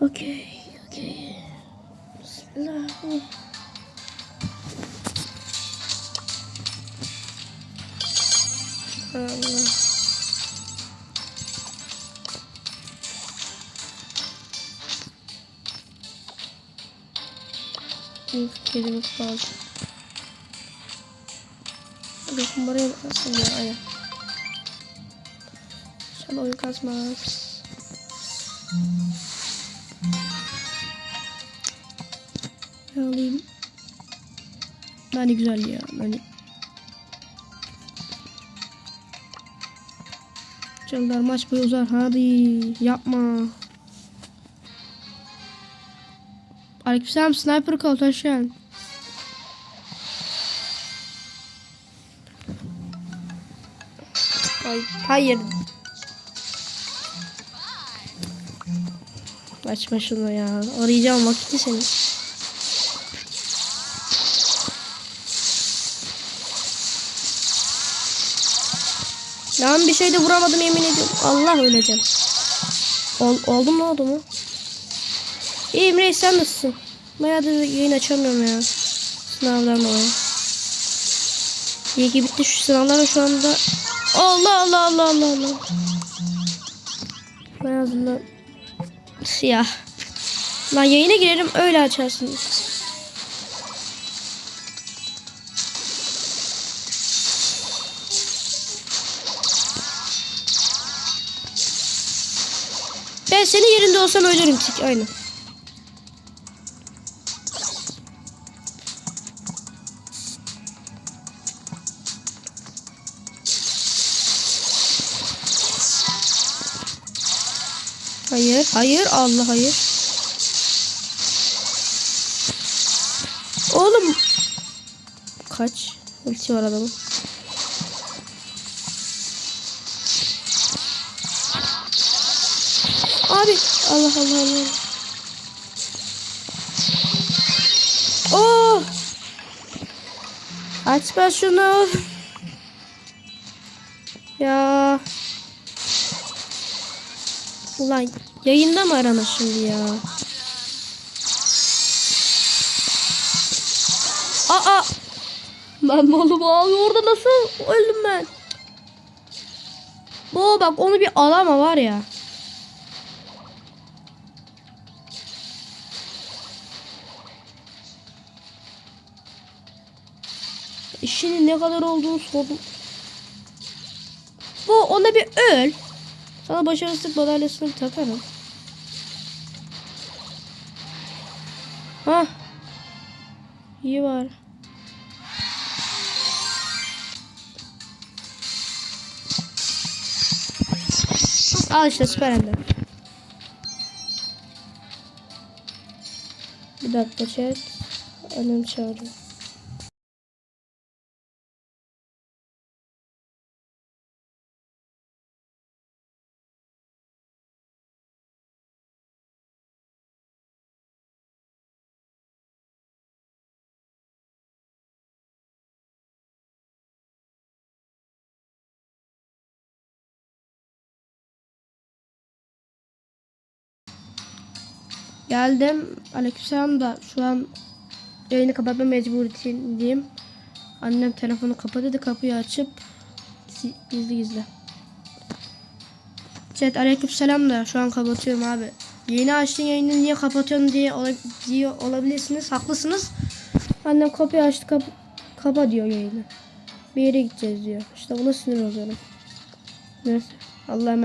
Okay, okay. Slow. Allah. Gelimiz lazım. Bir numarayı aslında aya. Sen oyun kazmaz. Ne alayım? Nani güzel ya. Nani. Canlar maç boyu uzar. Hadi yapma. Aleykümselam sniper kal. Ay, hayır. Açma şunu ya. Arayacağım vakiti seni. Lan bir şey de vuramadım yemin ediyorum. Allah öleceğim. Ol, oldu mu oldu mu? İyiyim reis sen nasılsın? Bayağıdır yayın açamıyorum ya. Sınavdan dolayı. İyi ki bitti şu sınavlar şu anda. Allah Allah Allah Allah Allah. Ben azından siyah. Lan yayına girerim öyle açarsın. Ben senin yerinde olsam ölürüm tik aynen. Hayır, hayır, Allah hayır. Oğlum. Kaç? Ulti var adamın. Abi. Allah Allah Allah. Oh. Açma şunu. Ya. Ulan yayında mı arana şimdi ya? Aa! Ben malım abi orada nasıl öldüm ben? Bu bak onu bir alama var ya. İşinin ne kadar olduğunu sordum. Bu ona bir öl. Sana başarısızlık madalyasını takarım. Ha. İyi var. Al işte süper ender. Bir dakika chat. Annem çağırıyor. Geldim. Aleykümselam da şu an yayını kapatma mecburiyetindeyim. Annem telefonu kapadı da kapıyı açıp gizli gizli. Chat aleykümselam da şu an kapatıyorum abi. Yeni açtın yayını niye kapatıyorsun diye, ola- diye olabilirsiniz. Haklısınız. Annem kapıyı açtı kap kapa diyor yayını. Bir yere gideceğiz diyor. İşte buna sinir oluyorum. Neyse. Allah'a.